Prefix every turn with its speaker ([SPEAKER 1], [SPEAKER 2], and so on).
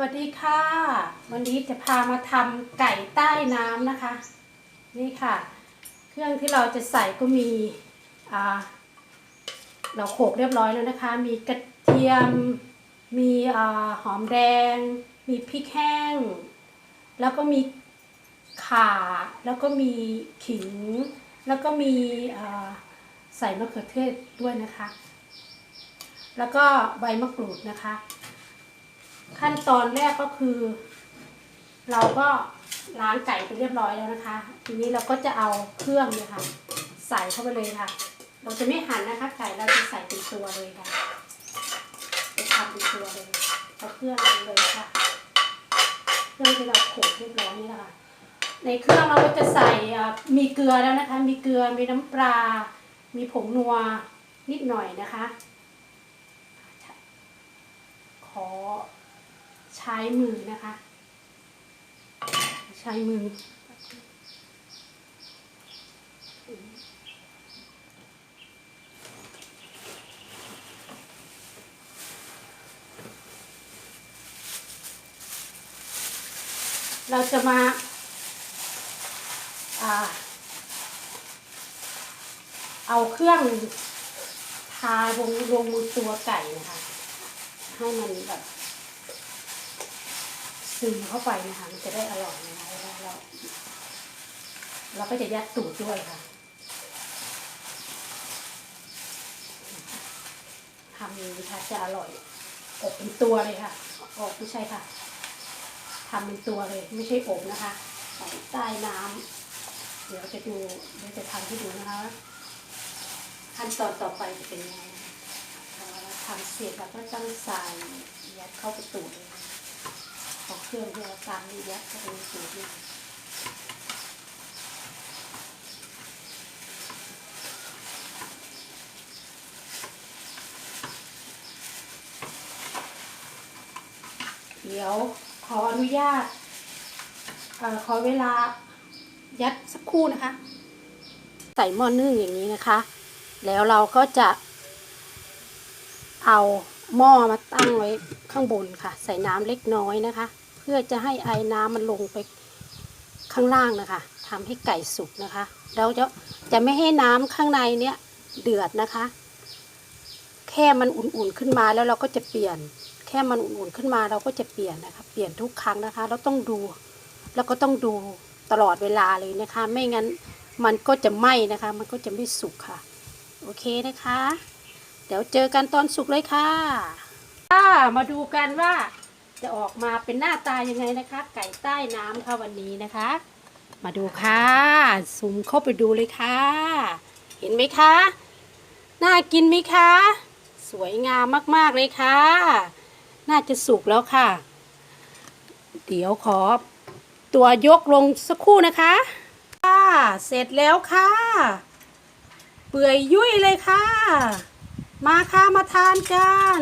[SPEAKER 1] สวัสดีค่ะ วันนี้จะพามาทำไก่ใต้น้ำนะคะ นี่ค่ะ เครื่องที่เราจะใส่ก็มีเราโขลกเรียบร้อยแล้วนะคะ มีกระเทียม มีอหอมแดง มีพริกแห้ง แล้วก็มีข่า แล้วก็มีขิง แล้วก็มีใส่มะเขือเทศด้วยนะคะ แล้วก็ใบมะกรูดนะคะ ขั้นตอนแรกก็คือ เราก็ล้างไก่ไปเรียบร้อยแล้วนะคะ ทีนี้เราก็จะเอาเครื่องเนี่ยค่ะ ใส่เข้าไปเลยค่ะ เราจะไม่หั่นนะคะ ไก่เราจะใส่เป็นตัวเลยค่ะจะทำเป็นตัวเลยเอาเครื่องเลยค่ะเครื่องที่เราโขลกเรียบร้อยนี่แหละค่ะในเครื่องเราก็จะใส่อ่ามีเกลือแล้วนะคะ มีเกลือมีน้ำปลา มีผงนัวนิดหน่อยนะคะขอ ใช้มือนะคะ ใช้มือ เราจะมาอาเอาเครื่องทาลงลงบนตัวไก่นะคะ ให้มันแบบ ซึมเข้าไปนะคะมันจะได้อร่อยนะคะแล้วเราเราก็จะยัดตูดด้วยค่ะทำนี้ค่ะจะอร่อยอบเป็นตัวเลยค่ะอบไม่ใช่ค่ะทำเป็นตัวเลยไม่ใช่อบนะคะใส่ใต้น้ำเดี๋ยวจะดูเดี๋ยวจะทำให้ดูนะคะขั้นตอนต่อไปจะเป็นยังไงเราทำเสร็จเราก็ต้องใส่ยัดเข้าไปตูดเลย ค่ะเอาเครื่องที่เราตำนี่ยัดเข้าไปในตูดนี่เดี๋ยวขออนุญาตอขอเวลายัดสักครู่นะคะ ใส่หม้อนึ่งอย่างนี้นะคะ แล้วเราก็จะเอาหม้อมาตั้งไว้ ข้างบนค่ะ ใส่น้ำเล็กน้อยนะคะ เพื่อจะให้ไอ้น้ำมันลงไปข้างล่างนะคะทำให้ไก่สุกนะคะ เราจะจะไม่ให้น้ำข้างในเนี้ยเดือดนะคะ แค่มันอุ่นๆขึ้นมาแล้วเราก็จะเปลี่ยน แค่มันอุ่นๆขึ้นมาเราก็จะเปลี่ยนนะคะ เปลี่ยนทุกครั้งนะคะ เราต้องดู แล้วก็ต้องดูตลอดเวลาเลยนะคะ ไม่งั้นมันก็จะไหม้นะคะ มันก็จะไม่สุกค่ะ โอเคนะคะ เดี๋ยวเจอกันตอนสุกเลยค่ะ ค่ะมาดูกันว่าจะออกมาเป็นหน้าตายังไงนะคะ ไก่ใต้น้ำค่ะวันนี้นะคะ มาดูค่ะซูมเข้าไปดูเลยค่ะ เห็นไหมคะน่ากินไหมคะ สวยงามมากๆเลยค่ะ น่าจะสุกแล้วค่ะ เดี๋ยวขอตัวยกลงสักครู่นะคะ ค่ะเสร็จแล้วค่ะ เปื่อยยุ่ยเลยค่ะ มาค่ะมาทานกัน